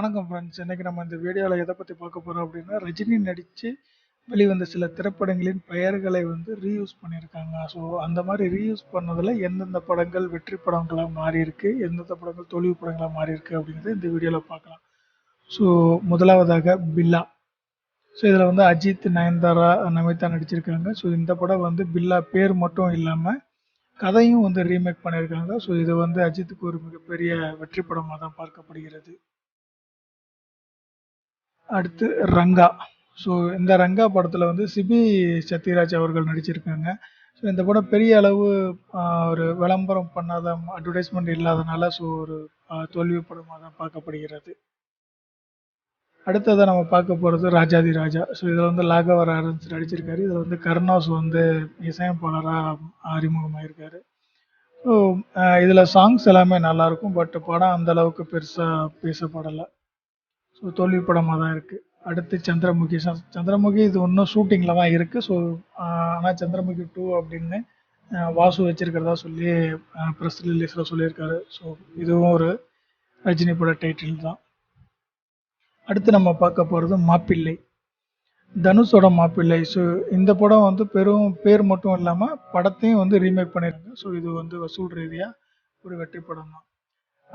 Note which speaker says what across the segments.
Speaker 1: வணக்கம் ஃப்ரெண்ட்ஸ் இன்னைக்கு நம்ம இந்த வீடியோவில் எதை பற்றி பார்க்க போகிறோம் அப்படின்னா ரஜினி நடித்து வெளிவந்த சில திரைப்படங்களின் பெயர்களை வந்து ரீயூஸ் பண்ணியிருக்காங்க. ஸோ அந்த மாதிரி ரீயூஸ் பண்ணதில் எந்தெந்த படங்கள் வெற்றி படங்களாக மாறி இருக்கு எந்தெந்த படங்கள் தோல்வி படங்களாக மாறி இருக்கு அப்படிங்கிறத இந்த வீடியோவில் பார்க்கலாம். ஸோ முதலாவதாக பில்லா. ஸோ இதில் வந்து அஜித் நயன்தாரா நமிதா நடிச்சிருக்காங்க. ஸோ இந்த படம் வந்து பில்லா பேர் மட்டும் இல்லாமல் கதையும் வந்து ரீமேக் பண்ணியிருக்காங்க. ஸோ இது வந்து அஜித்துக்கு ஒரு மிகப்பெரிய வெற்றி படமாக தான் பார்க்கப்படுகிறது. அடுத்து ரங்கா. ஸோ இந்த ரங்கா படத்தில் வந்து சிபி சத்யராஜ் அவர்கள் நடிச்சிருக்காங்க. ஸோ இந்த படம் பெரிய அளவு ஒரு விளம்பரம் பண்ணாத அட்வர்டைஸ்மெண்ட் இல்லாதனால ஸோ ஒரு தோல்வி படமாக தான் பார்க்கப்படுகிறது. அடுத்ததை நம்ம பார்க்க போகிறது ராஜாதி ராஜா. ஸோ இதில் வந்து லாகவர் ஆரன்ஸ் நடிச்சிருக்காரு. இதில் வந்து கருணாஸ் வந்து இசையமைப்பாளராக அறிமுகமாயிருக்காரு. ஸோ இதில் சாங்ஸ் எல்லாமே நல்லாயிருக்கும் பட் படம் அந்த அளவுக்கு பெருசாக பேசப்படலை. ஸோ தோல்வி படமாக தான் இருக்குது அடுத்து சந்திரமுகி. சந்திரமுகி இது இன்னும் ஷூட்டிங்கில் தான் இருக்குது ஸோ ஆனால் சந்திரமுகி டூ அப்படின்னு வாசு வச்சிருக்கிறதா சொல்லி ப்ரெஸ் ரிலீஸில் சொல்லியிருக்காரு. ஸோ இதுவும் ஒரு ரஜினி பட டைட்டில் தான். அடுத்து நம்ம பார்க்க போகிறது மாப்பிள்ளை. தனுஷோட மாப்பிள்ளை. ஸோ இந்த படம் வந்து பெரும் பேர் மட்டும் இல்லாமல் படத்தையும் வந்து ரீமேக் பண்ணியிருக்காங்க. ஸோ இது வந்து வசூல் ரீதியாக ஒரு வெற்றி படம் தான்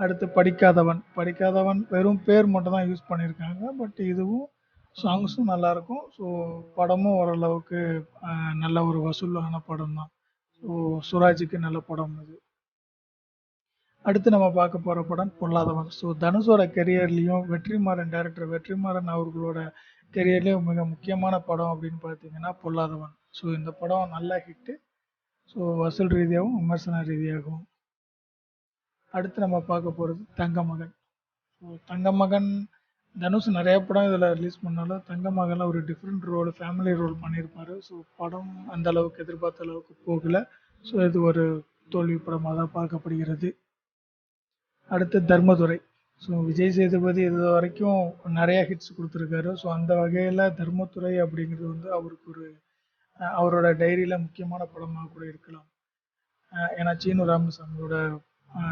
Speaker 1: அடுத்து படிக்காதவன். படிக்காதவன் வெறும் பேர் மட்டும் தான் யூஸ் பண்ணியிருக்காங்க. பட் இதுவும் சாங்ஸும் நல்லாயிருக்கும். ஸோ படமும் ஓரளவுக்கு நல்ல ஒரு வசூலான படம் தான் ஸோ சுராஜுக்கு நல்ல படம் இது அடுத்து நம்ம பார்க்க போகிற படம் பொல்லாதவன். ஸோ தனுஷோட கெரியர்லேயும் வெற்றிமாறன் டேரக்டர் வெற்றிமாறன் அவர்களோட கெரியர்லேயும் மிக முக்கியமான படம் அப்படின்னு பார்த்தீங்கன்னா பொல்லாதவன். ஸோ இந்த படம் நல்ல ஹிட்டு ஸோ வசூல் ரீதியாகவும் விமர்சன ரீதியாகவும். அடுத்து நம்ம பார்க்க போகிறது தங்கமகன். ஸோ தங்கமகன் தனுஷ் நிறைய படம் இதில் ரிலீஸ் பண்ணாலும் தங்கமகனில் ஒரு டிஃப்ரெண்ட் ரோல் ஃபேமிலி ரோல் பண்ணியிருப்பாரு. ஸோ படம் அந்த அளவுக்கு எதிர்பார்த்த அளவுக்கு போகலை. ஸோ இது ஒரு தோல்வி படமாக தான் பார்க்கப்படுகிறது. அடுத்து தர்மதுரை. ஸோ விஜய் சேதுபதி இது வரைக்கும் நிறைய ஹிட்ஸ் கொடுத்துருக்காரு. ஸோ அந்த வகையில் தர்மதுரை அப்படிங்கிறது வந்து அவருக்கு ஒரு அவரோட டைரியில் முக்கியமான படமாக கூட இருக்கலாம். ஏன்னா சீனு ராமசாமியோட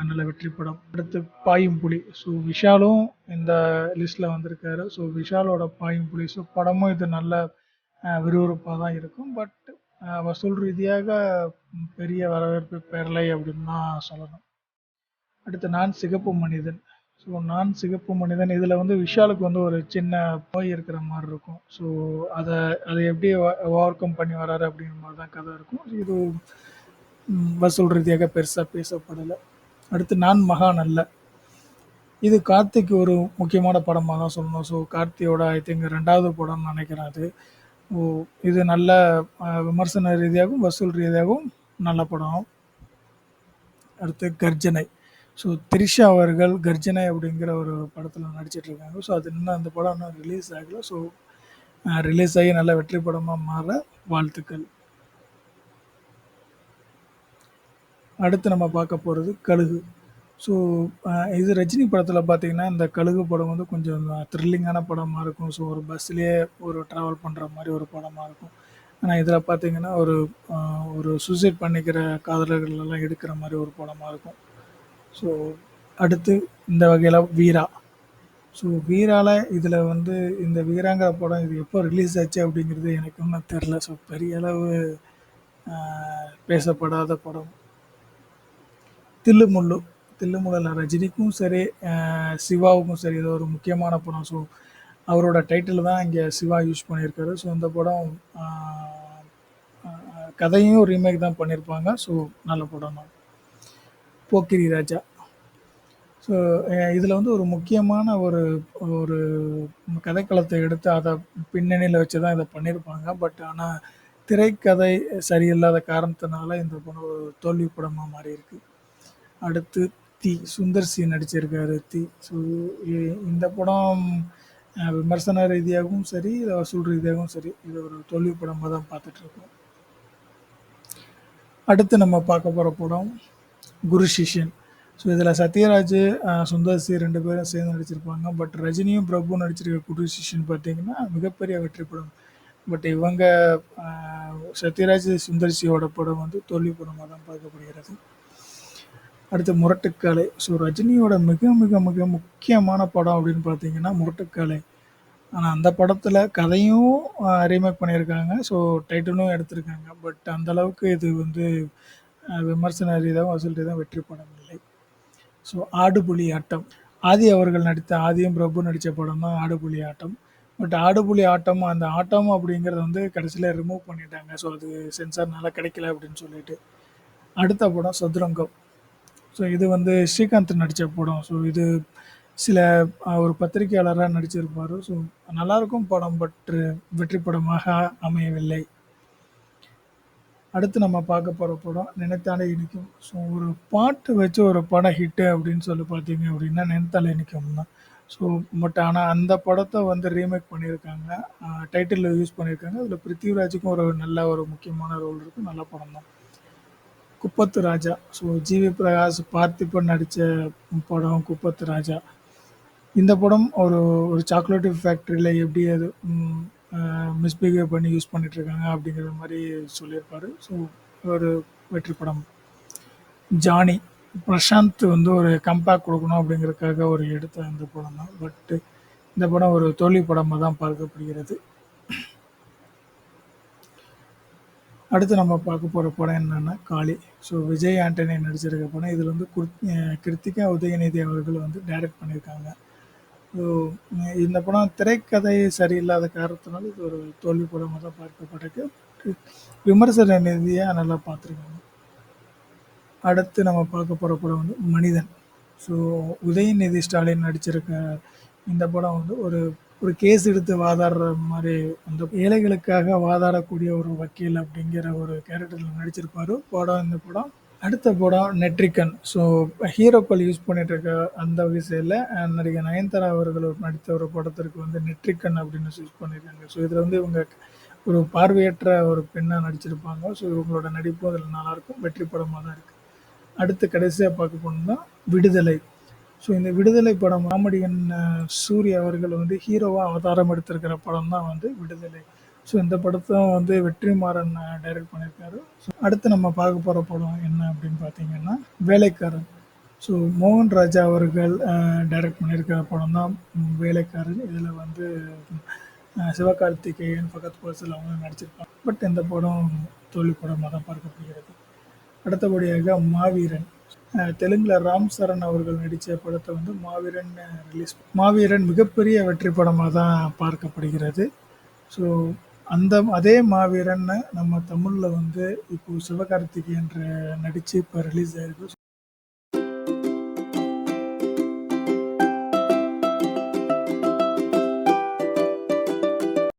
Speaker 1: நல்ல வெற்றி படம். அடுத்து பாயும் புலி. ஸோ விஷாலும் இந்த லிஸ்ட்டில் வந்திருக்காரு. ஸோ விஷாலோட பாயும் புலி. ஸோ படமும் இது நல்ல விறுவிறுப்பாக தான் இருக்கும். பட் வசூல் ரீதியாக பெரிய வரவேற்பு பெறலை அப்படின்னு தான் சொல்லணும். அடுத்து நான் சிகப்பு மனிதன். ஸோ நான் சிகப்பு மனிதன். இதில் வந்து விஷாலுக்கு வந்து ஒரு சின்ன போய் இருக்கிற மாதிரி இருக்கும். ஸோ அதை அதை எப்படி ஓவர் கம் பண்ணி வராரு அப்படிங்கிற மாதிரி தான் கதை இருக்கும். இது வசூல் ரீதியாக பெருசாக பேசப்படலை. அடுத்து நான் மகான் அல்ல. இது கார்த்திக்கு ஒரு முக்கியமான படமாக தான் சொல்லணும். ஸோ கார்த்தியோட ஐ திங்க் ரெண்டாவது படம்னு நினைக்கிறேன் அது. ஓ இது நல்ல விமர்சன ரீதியாகவும் வசூல் ரீதியாகவும் நல்ல படம். அடுத்து கர்ஜனை. ஸோ த்ரிஷா அவர்கள் கர்ஜனை அப்படிங்கிற ஒரு படத்தில் நடிச்சிட்டு இருக்காங்க. ஸோ அது இன்னும் அந்த படம் இன்னும் ரிலீஸ் ஆகலை. ஸோ ரிலீஸ் ஆகி நல்ல வெற்றி படமாக மாற வாழ்த்துக்கள். அடுத்து நம்ம பார்க்க போகிறது கழுகு. ஸோ இது ரஜினி படத்தில் பார்த்தீங்கன்னா இந்த கழுகு படம் வந்து கொஞ்சம் த்ரில்லிங்கான படமாக இருக்கும். ஸோ ஒரு பஸ்லேயே ஒரு ட்ராவல் பண்ணுற மாதிரி ஒரு படமாக இருக்கும். ஆனால் இதில் பார்த்தீங்கன்னா ஒரு ஒரு சூசைட் பண்ணிக்கிற காதலர்கள் எல்லாம் எடுக்கிற மாதிரி ஒரு படமாக இருக்கும். ஸோ அடுத்து இந்த வகையில் வீரா. ஸோ வீரால இதில் வந்து இந்த வீராங்கிற படம் இது எப்போ ரிலீஸ் ஆச்சு அப்படிங்கிறது எனக்கு ஒன்றும் தெரில ஸோ பெரிய அளவு பேசப்படாத படம். தில்லுமுள்ளு தில்லுமுள்ளில் ரஜினிக்கும் சரி சிவாவுக்கும் சரி இது ஒரு முக்கியமான படம். ஸோ அவரோட டைட்டில் தான் இங்கே சிவா யூஸ் பண்ணியிருக்காரு. ஸோ இந்த படம் கதையும் ரீமேக் தான் பண்ணியிருப்பாங்க. ஸோ நல்ல படம் தான். போக்கிரி ராஜா. ஸோ இதில் வந்து ஒரு முக்கியமான ஒரு ஒரு கதைக்களத்தை எடுத்து அதை பின்னணியில் வச்சு தான் இதை பண்ணியிருப்பாங்க. பட் ஆனால் திரைக்கதை சரியில்லாத காரணத்தினால இந்த படம் ஒரு தோல்வி படமாக மாறி இருக்குது அடுத்து தி சுந்தர் சி நடிச்சிருக்காரு. தி ஸோ இந்த படம் விமர்சன ரீதியாகவும் சரி வசூல் ரீதியாகவும் சரி இது ஒரு தோல்வி படமாக தான் பார்த்துட்ருக்கோம். அடுத்து நம்ம பார்க்க போகிற படம் குரு சிஷ்யன். ஸோ இதில் சத்யராஜ் சுந்தர் சி ரெண்டு பேரும் சேர்ந்து நடிச்சிருப்பாங்க. பட் ரஜினியும் பிரபு நடிச்சிருக்க குரு சிஷ்யன் பார்த்தீங்கன்னா மிகப்பெரிய வெற்றி படம். பட் இவங்க சத்யராஜ் சுந்தர் சியோட படம் வந்து தோல்வி படமாக தான் பார்க்கப்படுகிறது. அடுத்து முரட்டுக்காலை. ஸோ ரஜினியோட மிக மிக மிக முக்கியமான படம் அப்படின்னு பார்த்தீங்கன்னா முரட்டுக்காலை. ஆனால் அந்த படத்தில் கதையும் ரீமேக் பண்ணியிருக்காங்க. ஸோ டைட்டிலும் எடுத்திருக்காங்க. பட் அந்தளவுக்கு இது வந்து விமர்சன ரீதியாகவும் வசூல் ரீதியாக வெற்றி படம் இல்லை ஸோ ஆடுபுலி ஆட்டம். ஆதி அவர்கள் நடித்த ஆதியும் பிரபு நடித்த படம் தான் ஆடுபுலி ஆட்டம். பட் ஆடுபுலி ஆட்டம் அந்த ஆட்டம் அப்படிங்கிறத வந்து கடைசியில் ரிமூவ் பண்ணிட்டாங்க. ஸோ அது சென்சார்னால கிடைக்கல அப்படின்னு சொல்லிட்டு. அடுத்த படம் சதுரங்கம். ஸோ இது வந்து ஸ்ரீகாந்த் நடித்த படம். ஸோ இது சில ஒரு பத்திரிகையாளராக நடிச்சிருப்பார். ஸோ நல்லாயிருக்கும் படம் பட் வெற்றி படமாக அமையவில்லை. அடுத்து நம்ம பார்க்க போகிற படம் நினைத்தாலே இனிக்கும். ஸோ ஒரு பாட்டு வச்சு ஒரு படம் ஹிட்டு அப்படின்னு சொல்லி பார்த்தீங்க அப்படின்னா நினைத்தாலே இனிக்கும் தான். ஸோ பட் ஆனால் அந்த படத்தை வந்து ரீமேக் பண்ணியிருக்காங்க. டைட்டிலில் யூஸ் பண்ணியிருக்காங்க. அதில் பிருத்திவிராஜுக்கும் ஒரு நல்ல ஒரு முக்கியமான ரோல் இருக்குது நல்ல படம் தான். குப்பத்து ராஜா. ஸோ ஜிவி பிரகாஷ் பார்த்திபன் நடித்த படம் குப்பத்து ராஜா. இந்த படம் ஒரு ஒரு சாக்லேட்டு ஃபேக்ட்ரியில் எப்படி அது மிஸ்பிஹேவ் பண்ணி யூஸ் பண்ணிட்டு இருக்காங்க அப்படிங்கிற மாதிரி சொல்லியிருப்பார். ஸோ ஒரு வெற்றி படம். ஜானி பிரசாந்த் வந்து ஒரு கம்பேக் கொடுக்கணும் அப்படிங்கிறதுக்காக ஒரு எடுத்த அந்த படம் தான். பட்டு இந்த படம் ஒரு தோல்வி படமாக தான் பார்க்கப்படுகிறது. அடுத்து நம்ம பார்க்க போகிற படம் என்னென்னா காளி. ஸோ விஜய் ஆண்டனி நடிச்சிருக்க படம். இதில் வந்து கிருத்திகா உதயநிதி அவர்கள் வந்து டைரக்ட் பண்ணியிருக்காங்க. ஸோ இந்த படம் திரைக்கதை சரியில்லாத காரணத்தினால இது ஒரு தோல்வி படமாக தான் பார்க்கப்பட்டிருக்கு. விமர்சன ரீதியாக நல்லா பார்த்துருக்காங்க. அடுத்து நம்ம பார்க்க போகிற படம் வந்து மனிதன். ஸோ உதயநிதி ஸ்டாலின் நடிச்சிருக்க இந்த படம் வந்து ஒரு ஒரு கேஸ் எடுத்து வாதாடுற மாதிரி அந்த ஏழைகளுக்காக வாதாடக்கூடிய ஒரு வக்கீல் அப்படிங்கிற ஒரு கேரக்டரில் நடிச்சிருப்பார். படம் இந்த படம். அடுத்த படம் நெட்ரிகன் ஸோ ஹீரோக்கள் யூஸ் பண்ணிட்டு இருக்க அந்த விஷயத்தில் நடிகை நயன்தாரா அவர்கள் நடித்த ஒரு படத்திற்கு வந்து நெட்ரிகன் அப்படின்னு யூஸ் பண்ணியிருக்காங்க ஸோ இதில் வந்து இவங்க ஒரு பார்வையற்ற ஒரு பெண்ணாக நடிச்சிருப்பாங்க. ஸோ இவங்களோட நடிப்பு அதில் நல்லாயிருக்கும். வெற்றி படமாக தான் இருக்குது அடுத்து கடைசியாக பார்க்க போனோம்னா விடுதலை. ஸோ இந்த விடுதலை படம் காமெடியன் சூரிய சூர்யா அவர்கள் வந்து ஹீரோவாக அவதாரம் எடுத்திருக்கிற படம் தான் வந்து விடுதலை. ஸோ இந்த படத்தும் வந்து வெற்றிமாறன் டைரக்ட் பண்ணியிருக்காரு. ஸோ அடுத்து நம்ம பார்க்க போகிற படம் என்ன அப்படின்னு பார்த்தீங்கன்னா வேலைக்காரன். ஸோ மோகன் ராஜா அவர்கள் டைரக்ட் பண்ணியிருக்கிற படம் தான் வேலைக்காரன். இதில் வந்து சிவகார்த்திகேயன் ஃபகத் பர்சல் அவங்க நடிச்சிருப்பாங்க. பட் இந்த படம் தோல்வி படமாக தான் பார்க்கப்படுகிறது. அடுத்தபடியாக மாவீரன். தெலுங்கில் ராம் சரண் அவர்கள் நடித்த படத்தை வந்து மாவீரன் ரிலீஸ் மாவீரன் மிகப்பெரிய வெற்றி படமாக தான் பார்க்கப்படுகிறது. ஸோ அந்த அதே மாவீரன் நம்ம தமிழில் வந்து இப்போது சிவகார்த்திகேயன் நடித்து இப்போ ரிலீஸ் ஆயிருக்கு.